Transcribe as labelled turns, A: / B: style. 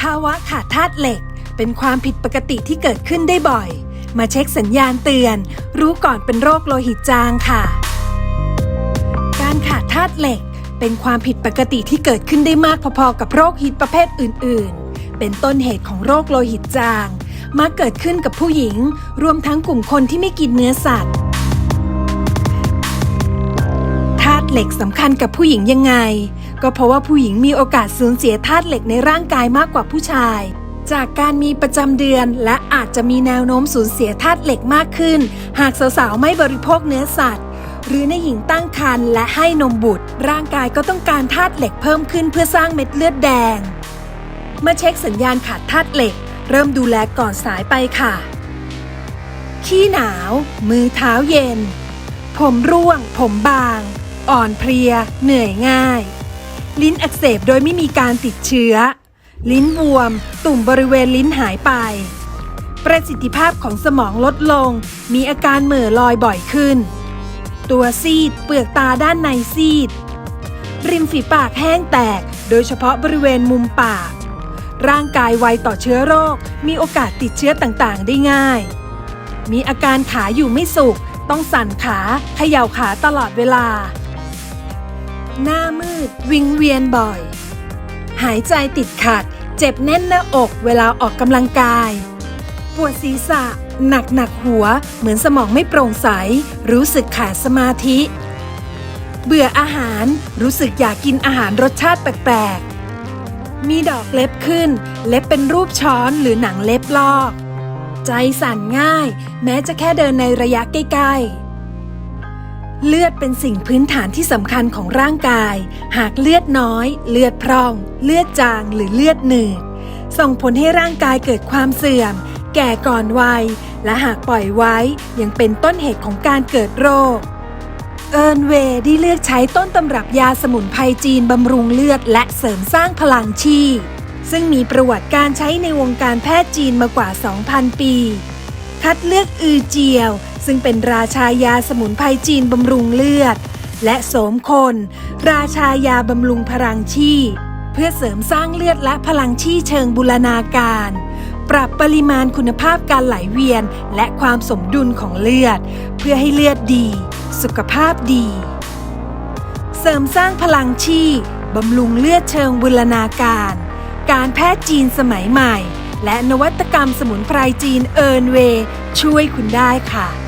A: ภาวะขาดธาตุเหล็ก เป็นความผิดปกติที่เกิดขึ้นได้บ่อย มาเช็คสัญญาณเตือน รู้ก่อนเป็นโรคโลหิตจางค่ะ การขาดธาตุเหล็ก เป็นความผิดปกติที่เกิดขึ้นได้มากพอๆกับโรคฮิตประเภทอื่น ๆ เป็นต้นเหตุของโรคโลหิตจางมักเกิดขึ้นกับผู้หญิง รวมทั้งกลุ่มคนที่ไม่กินเนื้อสัตว์ธาตุเหล็กสำคัญกับผู้หญิงยังไง ก็เพราะว่าผู้หญิงมีโอกาสสูญเสียธาตุเหล็กในร่างกายมากกว่าผู้ชาย จากการมีประจำเดือนและอาจจะมีแนวโน้มสูญเสียธาตุเหล็กมากขึ้น หากสาวๆไม่บริโภคเนื้อสัตว์ หรือในหญิงตั้งครรภ์และให้นมบุตร ร่างกายก็ต้องการธาตุเหล็กเพิ่มขึ้นเพื่อสร้างเม็ดเลือดแดงเมื่อเช็คสัญญาณขาดธาตุเหล็ก เริ่มดูแลก่อนสายไปค่ะ ขี้หนาว มือเท้าเย็น ผมร่วง ผมบาง อ่อนเพลีย เหนื่อยง่าย ลิ้นอักเสบโดยไม่มีการติดเชื้อ ลิ้นบวม ตุ่มบริเวณลิ้นหายไป ประสิทธิภาพของสมองลดลง มีอาการเหม่อลอยบ่อยขึ้น ตัวซีด เปลือกตาด้านในซีด ริมฝีปากแห้งแตก โดยเฉพาะบริเวณมุมปาก ร่างกายไวต่อเชื้อโรค มีโอกาสติดเชื้อต่างๆ ได้ง่าย มีอาการขาอยู่ไม่สุข ต้องสั่นขาเขย่าขาตลอดเวลา หน้ามืด วิงเวียนบ่อย หายใจติดขัด เจ็บแน่นหน้าอกเวลาออกกำลังกาย ปวดศีรษะ หนักหนักหัว เหมือนสมองไม่โปร่งใส รู้สึกขาดสมาธิ เบื่ออาหารรู้สึกอยากกินอาหารรสชาติแปลกๆ มีดอกเล็บขึ้น เล็บเป็นรูปช้อนหรือหนังเล็บลอก ใจสั่นง่าย แม้จะแค่เดินในระยะใกล้ๆ เลือดเป็นสิ่งพื้นฐานที่สำคัญของร่างกาย หากเลือดน้อย เลือดพร่อง เลือดจางหรือเลือดหนืด ส่งผลให้ร่างกายเกิดความเสื่อม แก่ก่อนวัย และหากปล่อยไว้ยังเป็นต้นเหตุของการเกิดโรค เอิร์นเวย์ได้เลือกใช้ต้นตำรับยาสมุนไพรจีนบำรุงเลือดและเสริมสร้างพลังชีพซึ่งมีประวัติการใช้ในวงการแพทย์จีนมากว่า 2,000 ปี คัดเลือกอือเจียว ซึ่งเป็นราชายาสมุนไพรจีนบำรุงเลือด และโสมคน ราชายาบำรุงพลังชีเพื่อเสริมสร้างเลือดและพลังชีเชิงบูรณาการ ปรับปริมาณคุณภาพการไหลเวียน และความสมดุลของเลือด เพื่อให้เลือดดี สุขภาพดี เสริมสร้างพลังชีบำรุงเลือดเชิงบูรณาการ การแพทย์จีนสมัยใหม่และนวัตกรรมสมุนไพรจีนเอิร์นเว ช่วยคุณได้ค่ะ